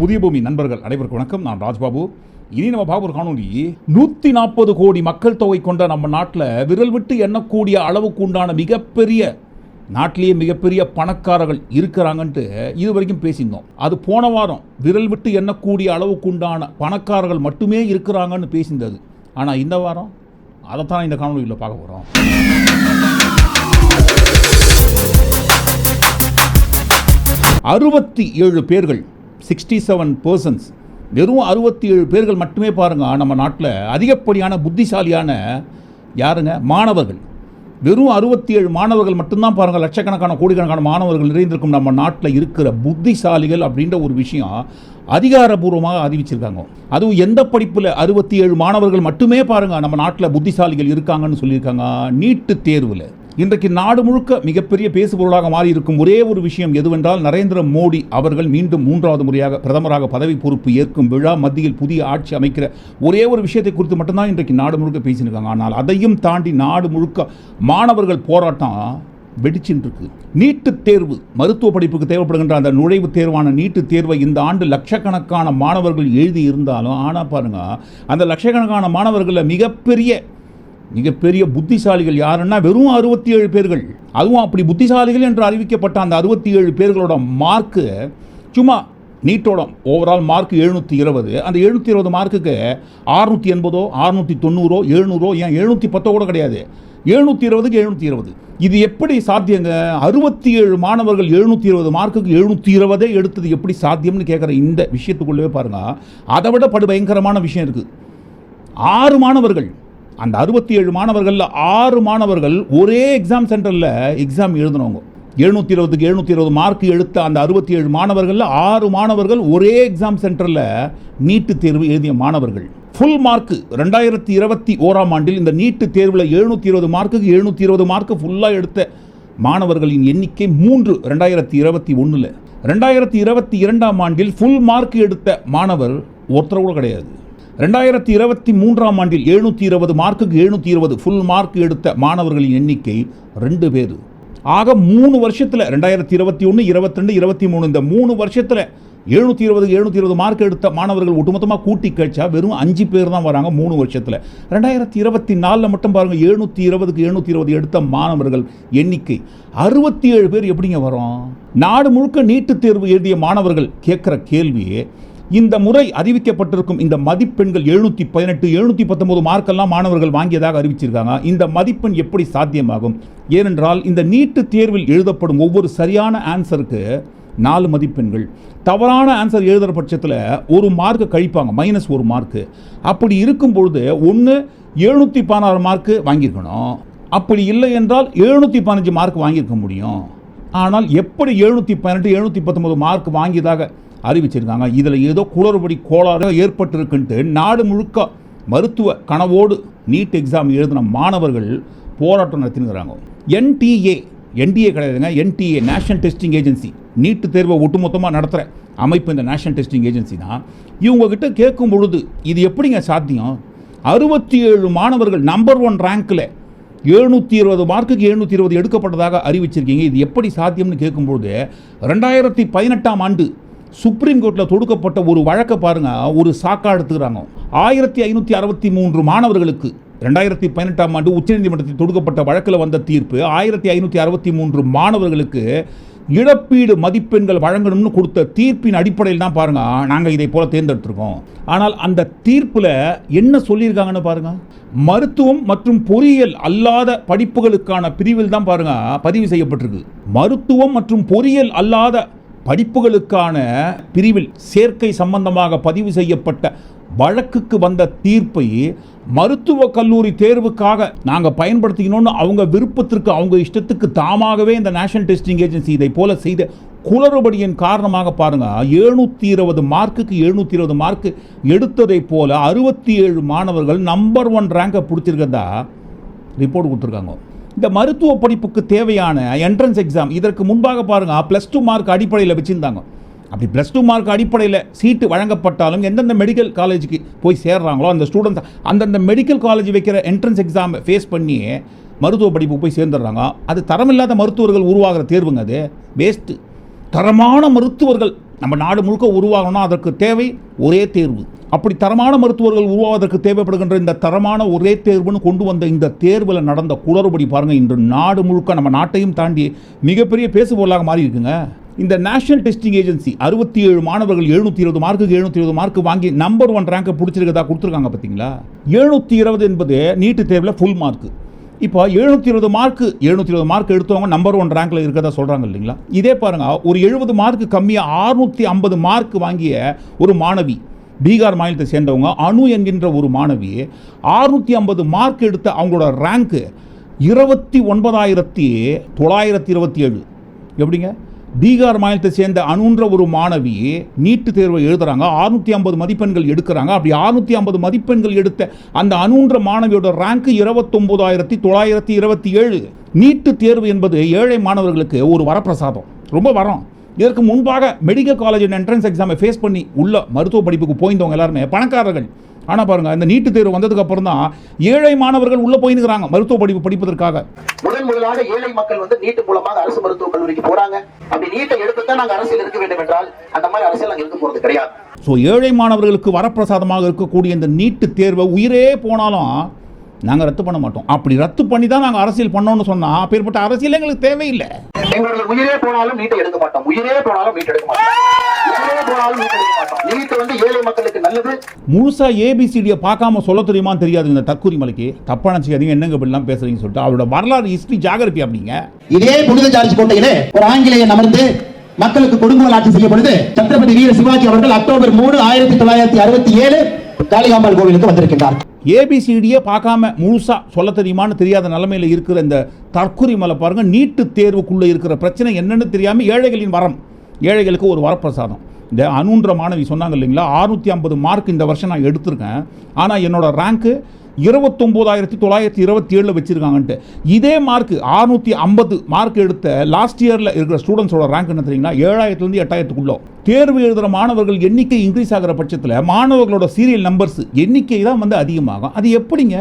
புதிய பூமி நண்பர்கள் அனைவருக்கும் வணக்கம். நான் ராஜ்பாபு. இனி நம்ம பார்க்க காணொலி நூற்றி நாற்பது கோடி மக்கள் தொகை கொண்ட நம்ம நாட்டில் விரல் விட்டு எண்ணக்கூடிய அளவுக்கு உண்டான மிகப்பெரிய நாட்டிலேயே மிகப்பெரிய பணக்காரர்கள் இருக்கிறாங்கன்ட்டு இது வரைக்கும் பேசியிருந்தோம். அது போன வாரம் விரல் விட்டு எண்ணக்கூடிய அளவுக்கு உண்டான பணக்காரர்கள் மட்டுமே இருக்கிறாங்கன்னு பேசியிருந்தது. ஆனால் இந்த வாரம் அதைத்தான் இந்த காணொலியில் பார்க்க போகிறோம் அறுபத்தி ஏழு பேர்கள் சிக்ஸ்டி செவன் பர்சன்ஸ் வெறும் அறுபத்தி ஏழு பேர்கள் மட்டுமே பாருங்கள் நம்ம நாட்டில் அதிகப்படியான புத்திசாலியான யாருங்க? மாணவர்கள். வெறும் அறுபத்தி ஏழு மாணவர்கள் மட்டும்தான் பாருங்கள் லட்சக்கணக்கான கோடிக்கணக்கான மாணவர்கள் நிறைந்திருக்கும் நம்ம நாட்டில் இருக்கிற புத்திசாலிகள் அப்படின்ற ஒரு விஷயம் அதிகாரபூர்வமாக அறிவிச்சிருக்காங்க. அதுவும் எந்த படிப்பில் அறுபத்தி ஏழு மாணவர்கள் மட்டுமே பாருங்கள் நம்ம நாட்டில் புத்திசாலிகள் இருக்காங்கன்னு சொல்லியிருக்காங்க நீட்டு தேர்வில். இன்றைக்கு நாடு முழுக்க மிகப்பெரிய பேசுபொருளாக மாறியிருக்கும் ஒரே ஒரு விஷயம் எதுவென்றால் நரேந்திர மோடி அவர்கள் மீண்டும் மூன்றாவது முறையாக பிரதமராக பதவி பொறுப்பு ஏற்கும் விழா மத்தியில் புதிய ஆட்சி அமைக்கிற ஒரே ஒரு விஷயத்தை குறித்து மட்டும்தான் இன்றைக்கு நாடு முழுக்க பேசியிருக்காங்க. ஆனால் அதையும் தாண்டி நாடு முழுக்க மாணவர்கள் போராட்டம் வெடிச்சுட்டு இருக்கு நீட்டுத் தேர்வு மருத்துவ படிப்புக்கு தேவைப்படுகின்ற அந்த நுழைவுத் தேர்வான நீட்டுத் தேர்வை இந்த ஆண்டு லட்சக்கணக்கான மாணவர்கள் எழுதி இருந்தாலும் ஆனால் பாருங்கள் அந்த லட்சக்கணக்கான மாணவர்களில் மிகப்பெரிய மிகப்பெரிய புத்திசாலிகள் யாருன்னா வெறும் அறுபத்தி ஏழு பேர்கள். அதுவும் அப்படி புத்திசாலிகள் என்று அறிவிக்கப்பட்ட அந்த அறுபத்தி ஏழு பேர்களோட மார்க்கு சும்மா நீட்டோட ஓவரால் மார்க் எழுநூற்றி இருபது. அந்த எழுநூற்றி இருபது மார்க்குக்கு ஆறுநூற்றி எண்பதோ அறுநூற்றி தொண்ணூறோ எழுநூறோ ஏன் எழுநூற்றி பத்தோ கூட கிடையாது. எழுநூற்றி இருபதுக்கு எழுநூற்றி இருபது. இது எப்படி சாத்தியங்க? அறுபத்தி ஏழு மாணவர்கள் எழுநூற்றி இருபது மார்க்குக்கு எழுநூற்றி இருபதே எடுத்தது எப்படி சாத்தியம்னு கேட்குற இந்த விஷயத்துக்குள்ளவே பாருங்கள் அதை விட படு பயங்கரமான விஷயம் இருக்குது ஆறு மாணவர்கள் அந்த அறுபத்தி ஏழு மாணவர்களில் ஆறு மாணவர்கள் ஒரே எக்ஸாம் சென்டரில் எக்ஸாம் எழுதினவங்க. எழுநூற்றி இருபதுக்கு எழுநூற்றி இருபது மார்க் எடுத்த அந்த அறுபத்தி ஏழு மாணவர்களில் ஆறு மாணவர்கள் ஒரே எக்ஸாம் சென்டரில் நீட்டு தேர்வு எழுதிய மாணவர்கள். ஃபுல் மார்க்கு ரெண்டாயிரத்தி இருபத்தி ஓராம் ஆண்டில் இந்த நீட்டு தேர்வில் எழுநூற்றி இருபது மார்க்குக்கு எழுநூற்றி இருபது மார்க்கு ஃபுல்லாக எடுத்த மாணவர்களின் எண்ணிக்கை மூன்று ரெண்டாயிரத்தி இருபத்தி ஒன்றில் ரெண்டாயிரத்தி இருபத்தி இரண்டாம் ஆண்டில் ஃபுல் மார்க் எடுத்த மாணவர் ஒருத்தர் கூட கிடையாது. ரெண்டாயிரத்தி இருபத்தி மூன்றாம் ஆண்டில் எழுநூற்றி இருபது மார்க்குக்கு எழுநூற்றி இருபது ஃபுல் மார்க் எடுத்த மாணவர்களின் எண்ணிக்கை ரெண்டு பேர். ஆக மூணு வருஷத்தில் ரெண்டாயிரத்தி இருபத்தி ஒன்று இருபத்திரெண்டு இருபத்தி மூணு இந்த மூணு வருஷத்தில் எழுநூற்றி இருபது எழுநூற்றி இருபது மார்க் எடுத்த மாணவர்கள் ஒட்டுமொத்தமாக கூட்டி கழிச்சா வெறும் அஞ்சு பேர் தான் வராங்க மூணு வருஷத்தில். ரெண்டாயிரத்தி இருபத்தி நாலில் மட்டும் பாருங்கள் எழுநூற்றி இருபதுக்கு எழுநூற்றி இருபது எடுத்த மாணவர்கள் எண்ணிக்கை. அறுபத்தி ஏழு பேர் எப்படிங்க வரும்? நாடு முழுக்க நீட்டுத் தேர்வு எழுதிய மாணவர்கள் கேட்குற கேள்வியே இந்த முறை அறிவிக்கப்பட்டிருக்கும் இந்த மதிப்பெண்கள் எழுநூற்றி பதினெட்டு எழுநூற்றி பத்தொன்பது மார்க்கெல்லாம் மாணவர்கள் வாங்கியதாக அறிவிச்சிருக்காங்க. இந்த மதிப்பெண் எப்படி சாத்தியமாகும்? ஏனென்றால் இந்த நீட்டு தேர்வில் எழுதப்படும் ஒவ்வொரு சரியான ஆன்சருக்கு நாலு மதிப்பெண்கள். தவறான ஆன்சர் எழுதுகிற பட்சத்தில் ஒரு மார்க்கு கழிப்பாங்க மைனஸ் ஒரு மார்க்கு அப்படி இருக்கும் பொழுது ஒன்று எழுநூற்றி பதினாறு மார்க்கு வாங்கியிருக்கணும். அப்படி இல்லை என்றால் எழுநூற்றி பதினஞ்சு மார்க் வாங்கியிருக்க முடியும். ஆனால் எப்படி எழுநூற்றி பதினெட்டு எழுநூற்றி பத்தொன்பது மார்க் வாங்கியதாக அறிவிச்சிருக்காங்க. இதில் ஏதோ குளறுபடி கோளாறு ஏற்பட்டிருக்குன்ட்டு நாடு முழுக்க மருத்துவ கனவோடு நீட் எக்ஸாம் எழுதின மாணவர்கள் போராட்டம் நடத்தினுங்கிறாங்க என்டிஏ என்டிஏ கிடையாதுங்க. NTA national testing agency NEET தேர்வை ஒட்டுமொத்தமாக நடத்துகிற அமைப்பு இந்த நேஷனல் டெஸ்டிங் ஏஜென்சி தான். இவங்ககிட்ட கேட்கும் பொழுது இது எப்படிங்க சாத்தியம்? அறுபத்தி ஏழு மாணவர்கள் நம்பர் ஒன் ரேங்க்கில் எழுநூற்றி இருபது மார்க்குக்கு எழுநூற்றி இருபது எடுக்கப்பட்டதாக அறிவிச்சிருக்கீங்க. இது எப்படி சாத்தியம்னு கேட்கும்பொழுது ரெண்டாயிரத்தி பதினெட்டாம் ஆண்டு சுப்ரீம் கோர்ட்டில் தொடுக்கப்பட்ட ஒரு வழக்கை பாருங்கள் ஒரு சாக்கா எடுத்துக்கிறாங்க. ஆயிரத்தி ஐநூற்றி அறுபத்தி மூன்று மாணவர்களுக்கு ரெண்டாயிரத்தி பதினெட்டாம் ஆண்டு உச்சநீதிமன்றத்தில் தொடுக்கப்பட்ட வழக்கில் வந்த தீர்ப்பு ஆயிரத்தி ஐநூற்றி அறுபத்தி மூன்று மாணவர்களுக்கு இழப்பீடு மதிப்பெண்கள் வழங்கணும்னு கொடுத்த தீர்ப்பின் அடிப்படையில் தான் பாருங்க. நாங்கள் இதை போல தேர்ந்தெடுத்திருக்கோம். ஆனால் அந்த தீர்ப்பில் என்ன சொல்லியிருக்காங்கன்னு பாருங்க. மருத்துவம் மற்றும் பொறியியல் அல்லாத படிப்புகளுக்கான பிரிவில் தான் பாருங்க பதிவு செய்யப்பட்டிருக்கு. மருத்துவம் மற்றும் பொறியியல் அல்லாத படிப்புகளுக்கான பிரிவில் சேர்க்கை சம்பந்தமாக பதிவு செய்யப்பட்ட வழக்குக்கு வந்த தீர்ப்பை மருத்துவக் கல்லூரி தேர்வுக்காக நாங்கள் பயன்படுத்திக்கணும்னு அவங்க விருப்பத்திற்கு அவங்க இஷ்டத்துக்கு தாமாகவே இந்த நேஷனல் டெஸ்டிங் ஏஜென்சி இதை போல செய்த குளறுபடியின் காரணமாக பாருங்கள் எழுநூற்றி இருபது மார்க்குக்கு எழுநூற்றி இருபது மார்க்கு எடுத்ததை போல அறுபத்தி ஏழு மாணவர்கள் நம்பர் ஒன் ரேங்கை பிடிச்சிருக்கதா ரிப்போர்ட் கொடுத்துருக்காங்க. இந்த மருத்துவ படிப்புக்கு தேவையான என்ட்ரன்ஸ் எக்ஸாம் இதற்கு முன்பாக பாருங்க ப்ளஸ் டூ மார்க் அடிப்படையில் வச்சுருந்தாங்க. அப்படி ப்ளஸ் டூ மார்க் அடிப்படையில் சீட்டு வழங்கப்பட்டாலும் எந்தெந்த மெடிக்கல் காலேஜுக்கு போய் சேர்றாங்களோ அந்த ஸ்டூடெண்ட்ஸ் அந்தந்த மெடிக்கல் காலேஜ் வைக்கிற என்ட்ரன்ஸ் எக்ஸாம் ஃபேஸ் பண்ணி மருத்துவ படிப்பு போய் சேர்ந்துடுறாங்க. அது தரமில்லாத மருத்துவர்கள் உருவாகிற தேர்வுங்க அது. வேஸ்ட்டு தரமான மருத்துவர்கள் நம்ம நாடு முழுக்க உருவாகணும்னா அதற்கு தேவை ஒரே தேர்வு. அப்படி தரமான மருத்துவர்கள் உருவாவதற்கு தேவைப்படுகின்ற இந்த தரமான ஒரே தேர்வுன்னு கொண்டு வந்த இந்த தேர்வில் நடந்த குளறுபடி பாருங்கள் இன்று நாடு முழுக்க நம்ம நாட்டையும் தாண்டி மிகப்பெரிய பேசுபொருளாக மாறி இருக்குங்க இந்த நேஷனல் டெஸ்டிங் ஏஜென்சி அறுபத்தி ஏழு மாணவர்கள் எழுநூத்தி இருபது மார்க்குக்கு எழுநூத்தி இருபது மார்க் வாங்கி நம்பர் ஒன் ரேங்கை பிடிச்சிருக்கதா கொடுத்துருக்காங்க பார்த்தீங்களா எழுநூத்தி இருபது என்பது நீட்டு தேர்வில் ஃபுல் மார்க்கு இப்போ எழுநூற்றி இருபது மார்க் எழுநூற்றி இருபது மார்க் எடுத்தவங்க நம்பர் ஒன் ரேங்கில் இருக்கிறதா சொல்கிறாங்க இல்லைங்களா? இதே பாருங்கள் ஒரு எழுபது மார்க் கம்மியாக ஆறுநூற்றி ஐம்பது மார்க் வாங்கிய ஒரு மாணவி பீகார் மாநிலத்தை சேர்ந்தவங்க அணு என்கின்ற ஒரு மாணவி ஆறுநூற்றி ஐம்பது மார்க் எடுத்த அவங்களோட ரேங்க்கு இருபத்தி ஒன்பதாயிரத்தி தொள்ளாயிரத்தி இருபத்தி ஏழு. எப்படிங்க? பீகார் மாநிலத்தை சேர்ந்த அணுன்ற ஒரு மாணவி நீட்டு தேர்வை எழுதுறாங்க. அறுநூத்தி ஐம்பது மதிப்பெண்கள் எடுக்கிறாங்க. அப்படி அறுநூத்தி ஐம்பது மதிப்பெண்கள் எடுத்த அந்த அணுன்ற மாணவியோட ரேங்க் இருபத்தொம்போதாயிரத்தி தொள்ளாயிரத்தி இருபத்தி ஏழு. நீட்டு தேர்வு என்பது ஏழை மாணவர்களுக்கு ஒரு வரப்பிரசாதம். ரொம்ப வரம். இதற்கு முன்பாக மெடிக்கல் காலேஜ் என்ட்ரன்ஸ் எக்ஸாமை ஃபேஸ் பண்ணி உள்ள மருத்துவ படிப்புக்கு போயிருந்தவங்க எல்லாருமே பணக்காரர்கள். ஆனால் பாருங்க இந்த நீட்டு தேர்வு வந்ததுக்கு அப்புறம் தான் ஏழை மாணவர்கள் உள்ள போயிருக்கிறாங்க மருத்துவ படிப்பு படிப்பதற்காக. முதன் முதலாக ஏழை மக்கள் வந்து நீட்டு மூலமாக அரசு மருத்துவக் கல்லூரிக்கு போறாங்க. அப்படி நீட்டை எடுத்துதான் நாங்க அரசியல் இருக்க வேண்டும் என்றால் அந்த மாதிரி அரசியல் நாங்க இருக்க போறது கிடையாது. ஸோ ஏழை மாணவர்களுக்கு வரப்பிரசாதமாக இருக்கக்கூடிய இந்த நீட்டு தேர்வை உயிரே போனாலும் நாங்கள் ரத்து பண்ண மாட்டோம். அப்படி ரத்து பண்ணி தான் நாங்கள் அரசியல் பண்ணோம்னு சொன்னால் அப்பேற்பட்ட அரசியல் எங்களுக்கு தேவையில்லை. எங்களுடைய உயிரே போனாலும் நீட்டை எடுக்க மாட்டோம். உயிரே போனாலும் நீட் எடுக்க மாட்டோம். போனாலும் நீட் வந்து ஏழை மக்களுக்கு நல்லது. முழுசா ஏபிசிடியை பார்க்காம சொல்ல தெரியுமான்னு தெரியாது இந்த தற்கூரி மலைக்கு. தப்பாக நினச்சிக்காதீங்க என்னங்க இப்படிலாம் பேசுறீங்கன்னு சொல்லிட்டு அவரோட வரலாறு ஹிஸ்ட்ரி ஜாகிரபி அப்படிங்க இதே புனித ஜார்ஜ் கோட்டையிலே ஒரு ஆங்கிலேயன் அமர்ந்து மக்களுக்கு கொடுங்கோல் ஆட்சி செய்யும் பொழுது சத்ரபதி வீர சிவாஜி அவர்கள் அக்டோபர் மூணு ஆயிரத்தி தொள்ளாயிரத்தி அறுபத்தி ஏழு காளிகாம்பாள் கோவிலுக்கு வந்திருக்கின்றார். ஏபிசிடியே பார்க்காம முழுசா சொல்ல தெரியுமான்னு தெரியாத நிலைமையில் இருக்கிற இந்த தற்கொலை மலை பாருங்க நீட்டு தேர்வுக்குள்ளே இருக்கிற பிரச்சனை என்னன்னு தெரியாமல் ஏழைகளின் வரம். ஏழைகளுக்கு ஒரு வரப்பிரசாதம். இந்த அணுன்ற மாணவி சொன்னாங்க இல்லைங்களா? அறுநூற்றி ஐம்பது மார்க் இந்த வருஷம் நான் எடுத்திருக்கேன். ஆனால் என்னோடய ரேங்க்கு இருபத்தொம்போதாயிரத்தி தொள்ளாயிரத்தி இருபத்தி ஏழில் வச்சுருக்காங்கன்ட்டு. இதே மார்க் அறுநூற்றி ஐம்பது மார்க் எடுத்த லாஸ்ட் இயரில் இருக்கிற ஸ்டூடெண்ட்ஸோட ரேங்க் என்ன தெரியுங்களா? ஏழாயிரத்துலேருந்து எட்டாயிரத்துக்குள்ளே. தேர்வு எழுதுகிற மாணவர்கள் எண்ணிக்கை இன்க்ரீஸ் ஆகிற பட்சத்தில் மாணவர்களோட சீரியல் நம்பர்ஸ் எண்ணிக்கை தான் வந்து அதிகமாகும். அது எப்படிங்க?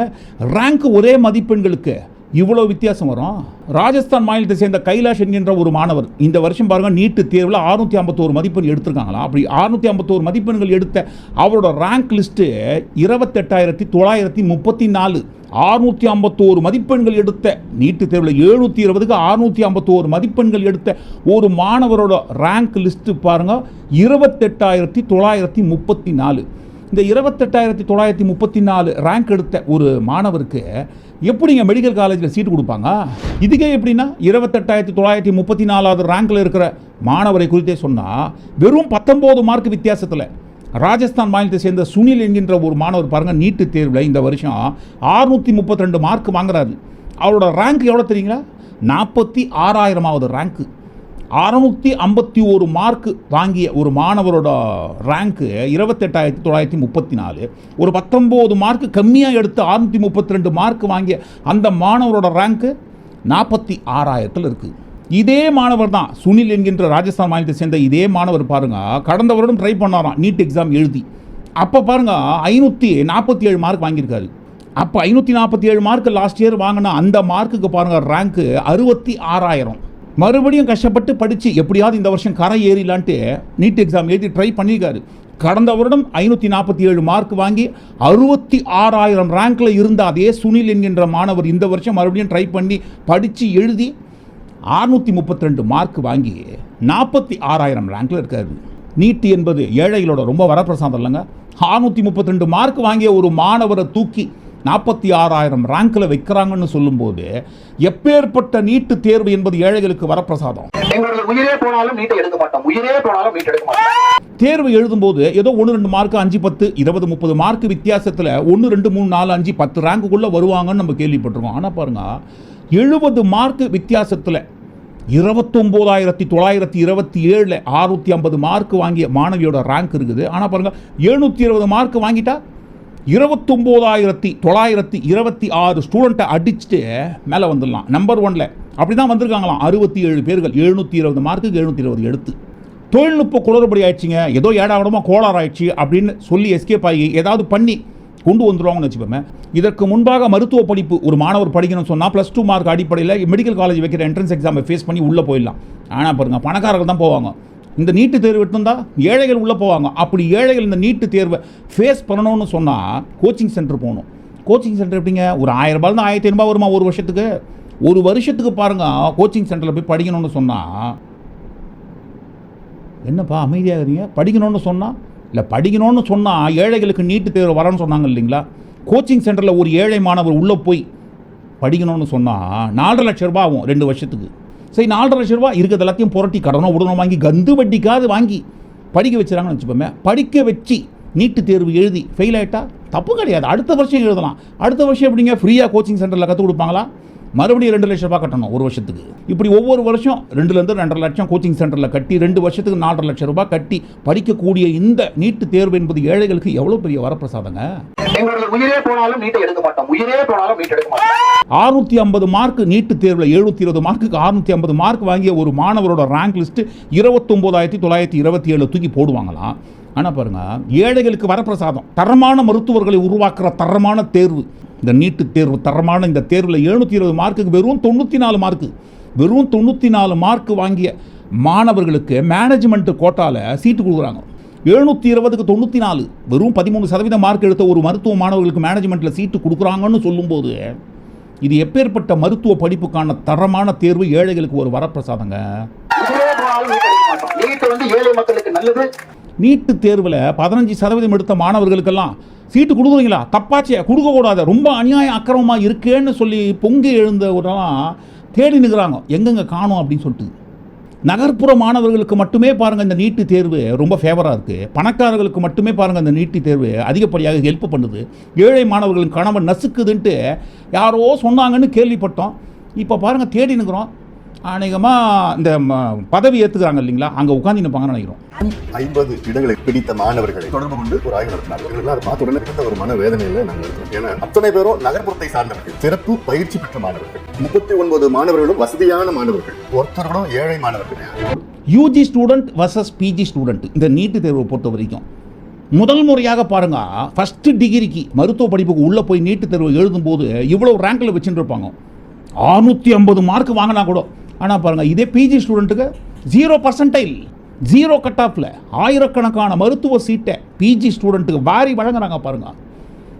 ரேங்க் ஒரே மதிப்பெண்களுக்கு இவ்வளோ வித்தியாசம் வரும். ராஜஸ்தான் மாநிலத்தை சேர்ந்த கைலாஷ் என்கின்ற ஒரு மாணவர் இந்த வருஷம் பாருங்க நீட்டு தேர்வில் அறுநூத்தி ஐம்பத்தோரு மதிப்பெண் எடுத்திருக்காங்களா? அப்படி அறுநூத்தி ஐம்பத்தோரு மதிப்பெண்கள் எடுத்த அவரோட ரேங்க் லிஸ்ட்டு இருபத்தெட்டாயிரத்தி தொள்ளாயிரத்தி முப்பத்தி நாலு. அறுநூத்தி ஐம்பத்தோரு மதிப்பெண்கள் எடுத்த நீட்டு தேர்வில் எழுநூற்றி இருபதுக்கு அறுநூத்தி ஐம்பத்தோரு மதிப்பெண்கள் எடுத்த ஒரு மாணவரோட ரேங்க் லிஸ்ட்டு பாருங்கள் இருபத்தெட்டாயிரத்தி தொள்ளாயிரத்தி முப்பத்தி நாலு. இந்த இருபத்தெட்டாயிரத்தி தொள்ளாயிரத்தி முப்பத்தி நாலு ரேங்க் எடுத்த ஒரு மாணவருக்கு எப்படிங்க மெடிக்கல் காலேஜில் சீட்டு கொடுப்பாங்க? இதுக்கே எப்படின்னா இருபத்தெட்டாயிரத்தி தொள்ளாயிரத்தி முப்பத்தி நாலாவது ரேங்க்கில் இருக்கிற மாணவரை குறித்தே சொன்னால் வெறும் பத்தொம்போது மார்க் வித்தியாசத்தில் ராஜஸ்தான் மாநிலத்தை சேர்ந்த சுனில் என்கின்ற ஒரு மாணவர் பாருங்கள் நீட்டு தேர்வில் இந்த வருஷம் ஆறுநூற்றி முப்பத்தி ரெண்டு மார்க் வாங்குறாரு. அவரோட ரேங்க் எவ்வளோ தெரியுங்களா? நாற்பத்தி ஆறாயிரமாவது ரேங்க்கு அறுநூற்றி ஐம்பத்தி ஒரு மார்க்கு வாங்கிய ஒரு மாணவரோட ரேங்க்கு இருபத்தெட்டாயிரத்தி தொள்ளாயிரத்தி முப்பத்தி நாலு. ஒரு பத்தொம்போது மார்க்கு கம்மியாக எடுத்து அறுநூற்றி முப்பத்தி ரெண்டு மார்க் வாங்கிய அந்த மாணவரோட ரேங்க்கு நாற்பத்தி ஆறாயிரத்தில் இருக்குது இதே மாணவர் தான் சுனில் என்கின்ற ராஜஸ்தான் மாநிலத்தை சேர்ந்த இதே மாணவர் பாருங்கள் கடந்த வருடம் ட்ரை பண்ணாராம் நீட் எக்ஸாம் எழுதி. அப்போ பாருங்கள் ஐநூற்றி நாற்பத்தி ஏழு மார்க் வாங்கியிருக்காரு. அப்போ ஐநூற்றி நாற்பத்தி ஏழு மார்க் லாஸ்ட் இயர் வாங்கின அந்த மார்க்குக்கு பாருங்கள் ரேங்க்கு அறுபத்தி ஆறாயிரம். மறுபடியும் கஷ்டப்பட்டு படித்து எப்படியாவது இந்த வருஷம் கரை ஏறிலான்ட்டு நீட் எக்ஸாம் எழுதி ட்ரை பண்ணியிருக்காரு. கடந்த வருடம் ஐநூற்றி நாற்பத்தி ஏழு மார்க் வாங்கி அறுபத்தி ஆறாயிரம் ரேங்கில் இருந்த அதே சுனில் என்கின்ற மாணவர் இந்த வருஷம் மறுபடியும் ட்ரை பண்ணி படித்து எழுதி அறுநூற்றி முப்பத்தி ரெண்டு மார்க் வாங்கி நாற்பத்தி ஆறாயிரம் ரேங்கில் இருக்காரு. நீட்டு என்பது ஏழைகளோட ரொம்ப வரப்பிரசாதம் இல்லைங்க. அறுநூற்றி முப்பத்தி ரெண்டு மார்க் வாங்கிய ஒரு மாணவரை தூக்கி நாற்பத்தி ஆறாயிரம் ரேங்க்கில் வைக்கிறாங்கன்னு சொல்லும்போது எப்பேற்பட்ட நீட்டு தேர்வு என்பது ஏழைகளுக்கு வரப்பிரசாதம்? தேர்வு எழுதும்போது ஏதோ ஒன்று ரெண்டு மார்க் அஞ்சு பத்து இருபது முப்பது மார்க் வித்தியாசத்தில் ஒன்று ரெண்டு மூணு நாலு அஞ்சு பத்து ரேங்குக்குள்ளே வருவாங்கன்னு நம்ம கேள்விப்பட்டிருக்கோம். ஆனால் பாருங்க எழுபது மார்க் வித்தியாசத்தில் இருபத்தொம்போதாயிரத்தி தொள்ளாயிரத்தி இருபத்தி ஏழில் அறுநூற்றி ஐம்பது மார்க் வாங்கிய மாணவியோட ரேங்க் இருக்குது. ஆனால் பாருங்க எழுநூற்றி இருபது மார்க் வாங்கிட்டா இருபத்தொம்போதாயிரத்தி தொள்ளாயிரத்தி இருபத்தி ஆறு ஸ்டூடெண்ட்டை அடிச்சுட்டு மேலே வந்துடலாம். நம்பர் ஒன்ல அப்படி தான் வந்திருக்காங்களாம். அறுபத்தி ஏழு பேர்கள். எழுநூற்றி இருபது மார்க்குக்கு எழுநூற்றி இருபது எடுத்து. தொழில்நுட்ப குளறுபடி ஆயிடுச்சுங்க. ஏதோ ஏடாவிடமாக கோளாறு ஆயிடுச்சு அப்படின்னு சொல்லி எஸ்கேப் ஆகி ஏதாவது பண்ணி கொண்டு வந்துடுவாங்கன்னு வச்சுப்போமே இதற்கு முன்பாக மருத்துவ படிப்பு ஒரு மாணவர் படிக்கணும்னு சொன்னால் ப்ளஸ் டூ மார்க் அடிப்படையில் மெடிக்கல் காலேஜ் வைக்கிற என்ட்ரன்ஸ் எக்ஸாமை ஃபேஸ் பண்ணி உள்ளே போயிடலாம். ஆனால் பாருங்கள் பணக்காரர்கள் தான் போவாங்க. இந்த நீட்டு தேர்வு எடுத்திருந்தா ஏழைகள் உள்ளே போவாங்க. அப்படி ஏழைகள் இந்த நீட்டு தேர்வை ஃபேஸ் பண்ணணும்னு சொன்னால் கோச்சிங் சென்டர் போகணும். கோச்சிங் சென்டர் எப்படிங்க? ஒரு ஆயிரரூபாலேருந்து ஆயிரத்தி ஐநூறுபா வருமா ஒரு வருஷத்துக்கு? ஒரு வருஷத்துக்கு பாருங்கள் கோச்சிங் சென்டரில் போய் படிக்கணும்னு சொன்னால் என்னப்பா அமைதியாக இருக்கீங்க படிக்கணும்னு சொன்னால் இல்லை படிக்கணும்னு சொன்னால் ஏழைகளுக்கு நீட்டு தேர்வு வரணும்னு சொன்னாங்க இல்லைங்களா? கோச்சிங் சென்டரில் ஒரு ஏழை மாணவர் உள்ளே போய் படிக்கணும்னு சொன்னால் நாலரை லட்ச ரூபாய் ஆகும் ரெண்டு வருஷத்துக்கு. சரி நாலரை லட்ச ரூபா இருக்கிறது எல்லாத்தையும் புரட்டி கடனோ உடனோ வாங்கி கந்து வட்டிக்காவது வாங்கி படிக்க வச்சுறாங்கன்னு வச்சுப்போமே படிக்க வச்சு நீட்டு தேர்வு எழுதி ஃபெயில் ஆகிட்டா தப்பு கிடையாது. அடுத்த வருஷம் எழுதலாம். அடுத்த வருஷம் எப்படிங்க? ஃப்ரீயாக கோச்சிங் சென்டரில் கற்றுக் கொடுப்பாங்களா? மறுபடியும் ரெண்டு லட்ச ரூபாய் கட்டணும் ஒரு வருஷத்துக்கு. இப்படி ஒவ்வொரு வருஷம் ரெண்டுலேருந்து ரெண்டரை லட்சம் கோச்சிங் சென்டரில் கட்டி ரெண்டு வருஷத்துக்கு நாலரை லட்சம் ரூபாய் கட்டி படிக்கக்கூடிய இந்த நீட்டு தேர்வு என்பது ஏழைகளுக்கு எவ்வளோ பெரிய வரப்பிரசாதங்க? அறுநூத்தி ஐம்பது மார்க் நீட்டு தேர்வில் எழுநூத்தி இருபது மார்க்குக்கு அறுநூத்தி ஐம்பது மார்க் வாங்கிய ஒரு மாணவரோட ரேங்க் லிஸ்ட் இருபத்தொம்போதாயிரத்தி தொள்ளாயிரத்தி இருபத்தி ஏழு தூக்கி போடுவாங்களாம் ஆனால் பாருங்க ஏழைகளுக்கு வரப்பிரசாதம் தரமான மருத்துவர்களை உருவாக்குற தரமான தேர்வு. இந்த நீட்டு தேர்வு தரமான இந்த தேர்வில் எழுநூற்றி இருபது மார்க்குக்கு வெறும் தொண்ணூற்றி நாலு மார்க்கு. வெறும் தொண்ணூற்றி நாலு மார்க் வாங்கிய மாணவர்களுக்கு மேனேஜ்மெண்ட் கோட்டாவில் சீட்டு கொடுக்குறாங்க. எழுநூற்றி இருபதுக்கு தொண்ணூற்றி நாலு வெறும் பதிமூணு சதவீதம் மார்க் எடுத்த ஒரு மருத்துவ மாணவர்களுக்கு மேனேஜ்மெண்ட்டில் சீட்டு கொடுக்குறாங்கன்னு சொல்லும்போது இது எப்பேற்பட்ட மருத்துவ படிப்புக்கான தரமான தேர்வு ஏழைகளுக்கு ஒரு வரப்பிரசாதங்க? உயிரே நீட் வந்து ஏழை மக்களுக்கு நல்லது நீட்டு தேர்வில் பதினஞ்சு சதவீதம் எடுத்த மாணவர்களுக்கெல்லாம் சீட்டு கொடுக்குறீங்களா? தப்பாச்சே. கொடுக்கக்கூடாது ரொம்ப அநியாயம் அக்கிரமமாக இருக்கேன்னு சொல்லி பொங்கி எழுந்தவரெல்லாம் தேடி நிற்கிறாங்க எங்கெங்கே காணும் அப்படின்னு சொல்லிட்டு. நகர்ப்புற மாணவர்களுக்கு மட்டுமே பாருங்கள் இந்த நீட்டு தேர்வு ரொம்ப ஃபேவராக இருக்குது பணக்காரர்களுக்கு மட்டுமே பாருங்கள் இந்த நீட்டு தேர்வு அதிகப்படியாக ஹெல்ப் பண்ணுது. ஏழை மாணவர்களின் கணவன் நசுக்குதுன்ட்டு யாரோ சொன்னாங்கன்னு கேள்விப்பட்டோம். இப்போ பாருங்கள் தேடி நிற்கிறோம் அநேகமாக இந்த பதவி ஏற்றுக்கிறாங்க இல்லைங்களா? அங்கே உட்காந்து நிற்பாங்கன்னு நினைக்கிறோம். ஐம்பது இடங்களை பிடித்த மாணவர்களை தொடர்பு கொண்டு ஒரு ஆய்வு நடத்தினார்கள் அதை பார்த்த உடனே ஒரு மன வேதனையில நாங்கள் ஏன்னா அத்தனை பேரும் நகர்ப்புறத்தை சார்ந்தவர்கள் சிறப்பு பயிற்சி பெற்ற மாணவர்கள் முப்பத்தி ஒன்பது மாணவர்களும் வசதியான மாணவர்கள் ஒருத்தர்களும் ஏழை மாணவர்கள். UG student versus PG student இந்த நீட்டு தேர்வை பொறுத்த வரைக்கும். முதல் முறையாக பாருங்க ஃபஸ்ட்டு டிகிரிக்கு மருத்துவ படிப்புக்கு உள்ளே போய் நீட்டு தேர்வு எழுதும்போது இவ்வளோ ரேங்கில் வச்சுட்டு இருப்பாங்க அறுநூற்றி ஐம்பது மார்க் வாங்கினா கூட ஆனால் பாருங்கள் இதே பிஜி ஸ்டூடெண்ட்டுக்கு ஜீரோ பர்சன்டைல் ஜீரோ கட் ஆஃபில் ஆயிரக்கணக்கான மருத்துவ சீட்டை பிஜி ஸ்டூடெண்ட்டுக்கு வாரி வழங்குறாங்க பாருங்கள்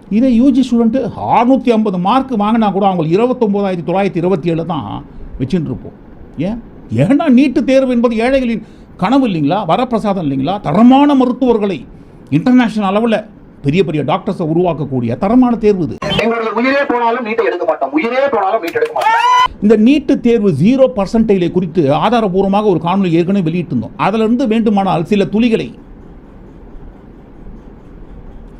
இதே யூஜி ஸ்டூடெண்ட்டு அறுநூற்றி ஐம்பது மார்க் வாங்கினா கூட அவங்க இருபத்தொம்போதாயிரத்தி தொள்ளாயிரத்தி இருபத்தி ஏழு தான் வச்சுட்டு இருப்போம். ஏன்? ஏன்னா நீட்டு தேர்வு என்பது ஏழைகளின் கனவு இல்லைங்களா? வரப்பிரசாதம் இல்லைங்களா? தரமான மருத்துவர்களை இன்டர்நேஷ்னல் அளவில் பெரிய பெரிய டாக்டர்ஸை உருவாக்கக்கூடிய தரமான தேர்வு இது. எங்களுடைய உயிரே போனாலும் நீட்டை எடுக்க மாட்டோம். உயிரே போனாலும் நீட் எடுக்க மாட்டோம். இந்த நீட்டு தேர்வு ஜீரோ பர்சன்டைலை குறித்து ஆதாரபூர்வமாக ஒரு காணொலி ஏற்கனவே வெளியிட்டிருந்தோம். அதிலிருந்து வேண்டுமானால் சில துளிகளை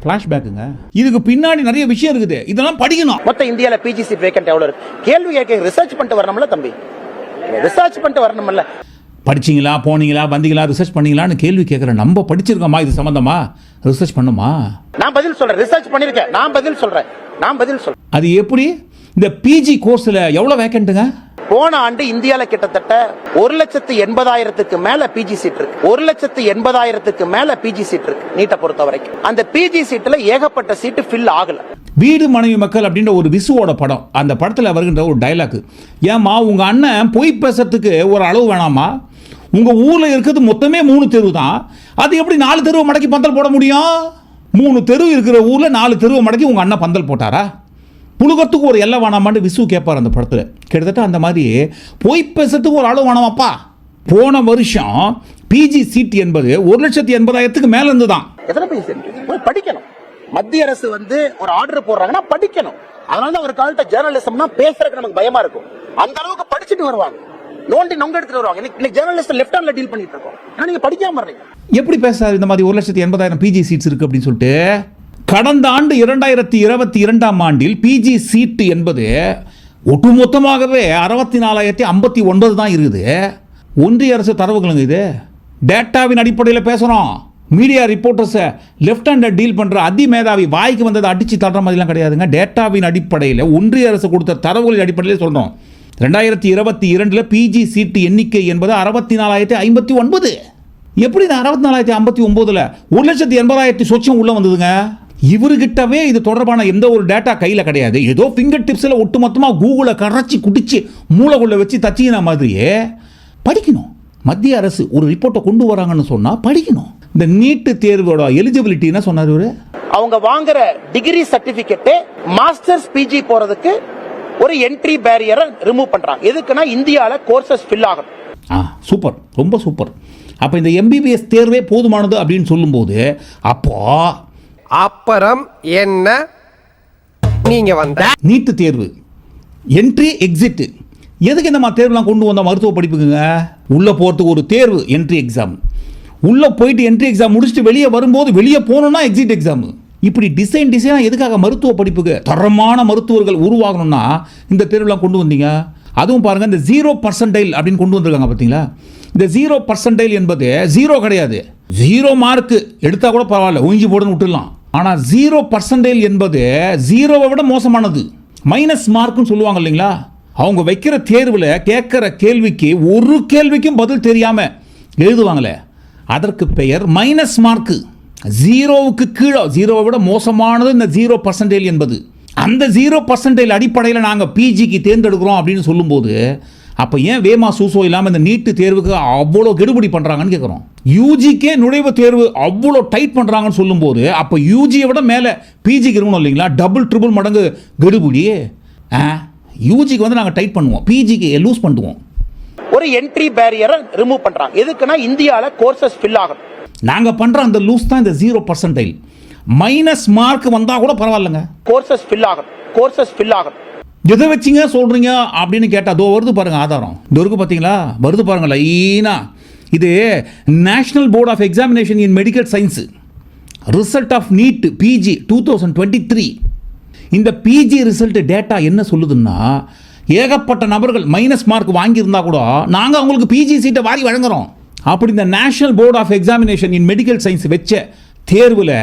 ஃப்ளாஷ்பேக்குங்க இதுக்கு பின்னாடி நிறைய விஷயம் இருக்குது. இதெல்லாம் படிக்கணும். மொத்த இந்தியால பிஜி சீட் வேக்கன்ட் எவ்வளவு இருக்கு? கேள்வி கேட்க ரிசர்ச் பண்ணிட்டு வரணும்ல தம்பி. ரிசர்ச் பண்ணிட்டு வரணும்ல. படிச்சீங்களா போனீங்களா வந்தீங்களா ரிசர்ச் பண்ணீங்களான்னு கேள்வி கேட்குறேன் நம்ம படிச்சிருக்கோமா இது சம்மந்தமா ரிசர்ச் பண்ணுமா? நான் பதில் சொல்றேன் ரிசர்ச் பண்ணிருக்கேன் நான் பதில் சொல்றேன் நான் பதில் சொல்றேன். அது எப்படி? இந்த பிஜி கோர்ஸில் எவ்வளோ வேக்கண்ட்டுங்க போன ஆண்டு இந்தியால கிட்டத்தட்ட ஒரு லட்சத்து எண்பதாயிரத்துக்கு மேல பிஜி சீட் இருக்கு. ஒரு லட்சத்து எண்பதாயிரத்துக்கு மேல பிஜி சீட் இருக்கு நீட்டை பொறுத்த வரைக்கும். அந்த பிஜி சீட்ல ஏகப்பட்ட சீட்டு ஃபில் ஆகல. வீடு மனைவி மக்கள் அப்படின்ற ஒரு விசுவோட படம். அந்த படத்தில் வருகின்ற ஒரு டைலாக் ஏம்மா உங்கள் அண்ணன் பொய் பேசுறதுக்கு ஒரு அளவு வேணாமா? உங்கள் ஊரில் இருக்கிறது மொத்தமே மூணு தெரு தான். அது எப்படி நாலு தெருவை மடக்கி பந்தல் போட முடியும்? மூணு தெரு இருக்கிற ஊரில் நாலு தெருவை மடக்கி உங்கள் அண்ணன் பந்தல் போட்டாரா? புழுகத்துக்கு ஒரு எல்லை வேணாமான்னு விசு கேட்பார் அந்த படத்தில். கிட்டத்தட்ட அந்த மாதிரி பொய் பேசுறதுக்கு ஒரு அளவு வேணாமாப்பா. போன வருஷம் பிஜி சீட் என்பது ஒரு லட்சத்தி எண்பதாயிரத்துக்கு மேல இருந்து தான் படிக்கணும். மத்திய அரசு வந்து ஒரு ஆர்டர் போடுறாங்கன்னா படிக்கணும். அதனால தான் ஒரு காலத்தை ஜேர்னலிசம்னா பேசுறதுக்கு நமக்கு பயமா இருக்கும். அந்த அளவுக்கு படிச்சுட்டு வருவாங்க. நோண்டி நொங்க எடுத்துட்டு வருவாங்க. இன்னைக்கு- ஜேர்னலிஸ்ட் லெஃப்ட் ஹேண்ட்ல டீல் பண்ணிட்டு இருக்கோம். ஆனா நீங்க படிக்காம இருக்கீங்க எப்படி பேசுறாரு இந்த மாதிரி ஒரு லட்சத்தி எண்பதாயிரம் பிஜி சீட்ஸ் இருக்கு அப்படின்னு சொல்லிட்டு கடந்த ஆண்டு இரண்டாயிரத்தி இருபத்தி இரண்டாம் ஆண்டில் பிஜி சீட்டு என்பது ஒட்டுமொத்தமாகவே அறுபத்தி நாலாயிரத்தி ஐம்பத்தி ஒன்பது தான் இருக்குது. ஒன்றிய அரசு தரவுகளுங்க இது. டேட்டாவின் அடிப்படையில் பேசுகிறோம் மீடியா ரிப்போர்ட்டர்ஸை லெஃப்ட் ஹேண்டை டீல் பண்ணுற அதிமேதாவி வாய்க்கு வந்ததை அடித்து தடுற மாதிரிலாம் கிடையாதுங்க. டேட்டாவின் அடிப்படையில் ஒன்றிய அரசு கொடுத்த தரவுகளின் அடிப்படையில் சொல்கிறோம் ரெண்டாயிரத்தி இருபத்தி இரண்டில் பிஜி சீட்டு எண்ணிக்கை என்பது அறுபத்தி நாலாயிரத்தி ஐம்பத்தி ஒன்பது. எப்படி இந்த அறுபத்தி நாலாயிரத்தி ஐம்பத்தி ஒம்போதில் ஒரு லட்சத்தி எண்பதாயிரத்தி சொச்சம் உள்ளே வந்ததுங்க? இவர்கிட்டவே இது தொடர்பான எந்த ஒரு டேட்டா கையில் கிடையாது. ஏதோ ஃபிங்கர் டிப்ஸில் ஒட்டுமொத்தமாக கூகுளை கரைச்சி குடிச்சு மூளைக்குள்ளே வச்சு தச்சிக்கின மாதிரியே படிக்கணும். மத்திய அரசு ஒரு ரிப்போர்ட்டை கொண்டு வராங்கன்னு சொன்னால் படிக்கணும். இந்த நீட்டு தேர்வோட எலிஜிபிலிட்டின்னு சொன்னார் இவரு. அவங்க வாங்குற டிகிரி சர்டிஃபிகேட்டு மாஸ்டர்ஸ் பிஜி போகிறதுக்கு ஒரு என்ட்ரி பேரியரை ரிமூவ் பண்றாங்க. எதுக்குன்னா இந்தியால கோர்சஸ் ஃபில் ஆகணும். ஆ சூப்பர் ரொம்ப சூப்பர் அப்போ இந்த எம்பிபிஎஸ் தேர்வே போதுமானது அப்படின்னு சொல்லும்போது அப்போ அப்புறம் என்ன? நீங்க வந்த நீட்டு தேர்வு என்ட்ரி எக்ஸிட் எதுக்கு இந்த மாதிரி தேர்வுலாம் கொண்டு வந்த மருத்துவ படிப்புக்குங்க? உள்ளே போகிறதுக்கு ஒரு தேர்வு என்ட்ரி எக்ஸாம் உள்ளே போயிட்டு என்ட்ரி எக்ஸாம் முடிச்சுட்டு வெளியே வரும்போது வெளியே போகணுன்னா எக்ஸிட் எக்ஸாம் இப்படி டிசைன் டிசைனாக எதுக்காக மருத்துவ படிப்புக்கு தரமான மருத்துவர்கள் உருவாகணும்னா இந்த தேர்வுலாம் கொண்டு வந்தீங்க? அதுவும் பாருங்கள் இந்த ஜீரோ பர்சன்டைல் அப்படின்னு கொண்டு வந்திருக்காங்க பார்த்தீங்களா? இந்த ஜீரோ பர்சன்டைல் என்பது ஜீரோ கிடையாது. ஜீரோ மார்க்கு எடுத்தால் கூட பரவாயில்ல ஒழிஞ்சு போடுன்னு விட்டுடலாம். ஆனால் ஜீரோ பர்சன்டைல் என்பது ஜீரோவை விட மோசமானது. மைனஸ் மார்க்குன்னு சொல்லுவாங்க இல்லைங்களா? அவங்க வைக்கிற தேர்வில் கேட்குற கேள்விக்கு ஒரு கேள்விக்கும் பதில் தெரியாமல் எழுதுவாங்களே. அதற்கு பெயர் மைனஸ் மார்க்கு ஜீரோவுக்கு கீழே ஜீரோவை விட மோசமானது இந்த ஜீரோ பர்சன்டேஜ் என்பது. அந்த ஜீரோ பர்சன்டேஜ் அடிப்படையில் நாங்கள் பிஜிக்கு தேர்ந்தெடுக்கிறோம் அப்படின்னு சொல்லும்போது அப்போ ஏன் வேமா சூசோ இல்லாமல் இந்த நீட்டு தேர்வுக்கு அவ்வளோ கெடுபடி பண்ணுறாங்கன்னு கேட்குறோம் யூஜிக்கே நுழைவுத் தேர்வு அவ்வளோ டைட் பண்ணுறாங்கன்னு சொல்லும்போது அப்போ யூஜியை விட மேலே பிஜிக்கு இருக்கணும் இல்லைங்களா? டபுள் ட்ரிபிள் மடங்கு கெடுபடி. ஆ? யூஜிக்கு வந்து நாங்கள் டைட் பண்ணுவோம். பிஜிக்கு லூஸ் பண்ணுவோம் ஒரு என்ட்ரி பேரியரை ரிமூவ் பண்ணுறாங்க எதுக்குன்னா இந்தியாவில் கோர்சஸ் ஃபில் ஆகணும். நாங்கள் பண்ணுற அந்த லூஸ் தான் இந்த ஜீரோ பர்சன்டைல் மைனஸ் மார்க் வந்தால் கூட பரவாயில்லைங்க. கோர்சஸ் ஃபில் ஆகணும். கோர்சஸ் ஃபில் ஆகணும். எதை வச்சிங்க சொல்கிறீங்க அப்படின்னு கேட்டால் அதோ வருது பாருங்கள் ஆதாரம். இது இருக்கு பார்த்தீங்களா வருது பாருங்கள் லைனா. இது national board of examination in medical science result of NEET PG two thousand twenty three இந்த பிஜி ரிசல்ட் டேட்டா என்ன சொல்லுதுன்னா ஏகப்பட்ட நபர்கள் மைனஸ் மார்க் வாங்கியிருந்தா கூட நாங்கள் அவங்களுக்கு பிஜி சீட்டை வாரி வழங்குறோம். அப்படி இந்த national board of examination in medical science வச்ச தேர்வில்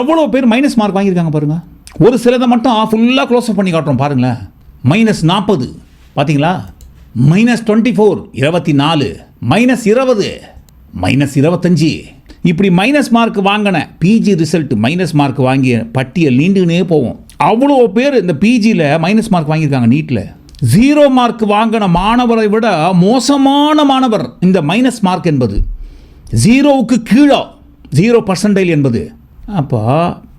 எவ்வளோ பேர் மைனஸ் மார்க் வாங்கியிருக்காங்க பாருங்கள் ஒரு சிலதை மட்டும் ஃபுல்லாக க்ளோஸ் பண்ணி காட்டுறோம் பாருங்களேன். மைனஸ் நாற்பது பார்த்தீங்களா மைனஸ் டுவெண்ட்டி ஃபோர் இருபத்தி நாலு. மைனஸ் இருபது. மைனஸ் இருபத்தஞ்சி. இப்படி மைனஸ் மார்க் வாங்கின பிஜி ரிசல்ட் மைனஸ் மார்க் வாங்கிய பட்டியல் நீண்டுனே போவோம் அவ்வளோ பேர் இந்த பிஜியில் மைனஸ் மார்க் வாங்கியிருக்காங்க நீட்டில் ஜீரோ மார்க் வாங்கின மாணவரை விட மோசமான மாணவர் இந்த மைனஸ் மார்க் என்பது. ஜீரோவுக்கு கீழே ஜீரோ பர்சன்டைல் என்பது. அப்போ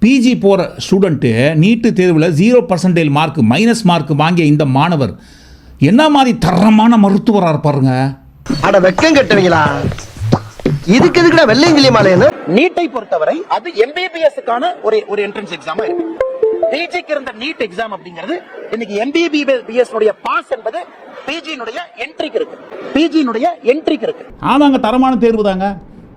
பிஜி போகிற ஸ்டூடெண்ட்டு நீட்டு தேர்வில் zero percentile mark minus mark வாங்கிய இந்த மாணவர் என்ன மாதிரி தரமான மருத்துவராக இருப்பாருங்க அட வெக்கம் கட்டுவீங்களா? இதுக்கு எதுக்குடா வெள்ளையங்கிலி மாலையன்னு நீட்டை பொறுத்தவரை அது எம்பிபிஎஸ்க்கான ஒரு ஒரு என்ட்ரன்ஸ் எக்ஸாமா இருக்கு. பிஜிக்கு இருந்த நீட் எக்ஸாம் அப்படிங்கிறது இன்னைக்கு எம்பிபிஎஸ் உடைய பாஸ் என்பது பிஜியினுடைய என்ட்ரிக்கு இருக்கு. பிஜியினுடைய என்ட்ரிக்கு இருக்கு. ஆமாங்க தரமான தேர்வு தாங்க.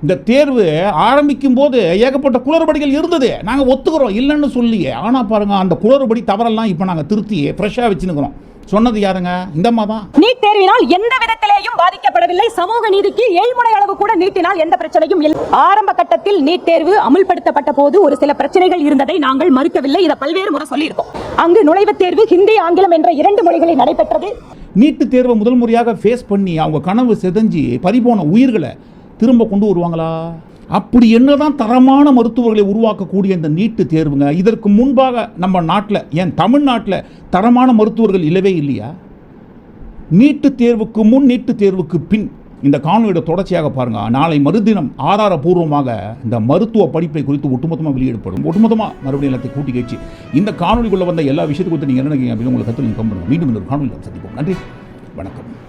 இந்த தேர்வு ஆரம்பிக்கும் போது ஏகப்பட்ட குளறுபடிகள் இருந்தது. நாங்கள் ஒத்துக்கிறோம் இல்லைன்னு சொல்லியே. ஆனால் பாருங்க அந்த குளறுபடி தவறெல்லாம் இப்போ நாங்கள் திருத்தி ஃப்ரெஷ்ஷாக வச்சுருக்கிறோம் சொன்னது யாருங்க? இந்த அம்மா தான். நீட் தேர்வினால் எந்த விதத்திலேயும் பாதிக்கப்படவில்லை. சமூக நீதிக்கு ஏழ்முனை அளவு கூட நீட்டினால் எந்த பிரச்சனையும் இல்லை. ஆரம்ப கட்டத்தில் நீட் தேர்வு அமுல்படுத்தப்பட்ட போது ஒரு சில பிரச்சனைகள் இருந்ததை நாங்கள் மறுக்கவில்லை. இதை பல்வேறு முறை சொல்லியிருக்கோம். அங்கு நுழைவுத் தேர்வு ஹிந்தி ஆங்கிலம் என்ற இரண்டு மொழிகளில் நடைபெற்றது. நீட்டு தேர்வை முதல் முறையாக ஃபேஸ் பண்ணி அவங்க கனவு செதஞ்சு பறிபோன உயிர்களை திரும்ப கொண்டு வருவாங்களா? அப்படி என்னதான் தரமான மருத்துவர்களை உருவாக்கக்கூடிய இந்த நீட்டு தேர்வுங்க? இதற்கு முன்பாக நம்ம நாட்டில் ஏன் தமிழ்நாட்டில் தரமான மருத்துவர்கள் இல்லவே இல்லையா? நீட்டு தேர்வுக்கு முன் நீட்டு தேர்வுக்கு பின் இந்த காணொலியோட தொடர்ச்சியாக பாருங்கள் நாளை மறுதினம் ஆதாரபூர்வமாக இந்த மருத்துவ படிப்பை குறித்து ஒட்டுமொத்தமாக வெளியிடப்படும். ஒட்டுமொத்தமாக மறுபடியும் எல்லாத்தையும் கூட்டி கழிச்சு இந்த காணொலிக்குள்ளே வந்த எல்லா விஷயத்தை குறித்து நீங்கள் என்ன நினைக்கிறீங்க அப்படின்னு உங்களுக்கு கற்று நீங்கள் கம்பெனி மீண்டும் இந்த காணொலியில் சந்திப்போம். நன்றி. வணக்கம்.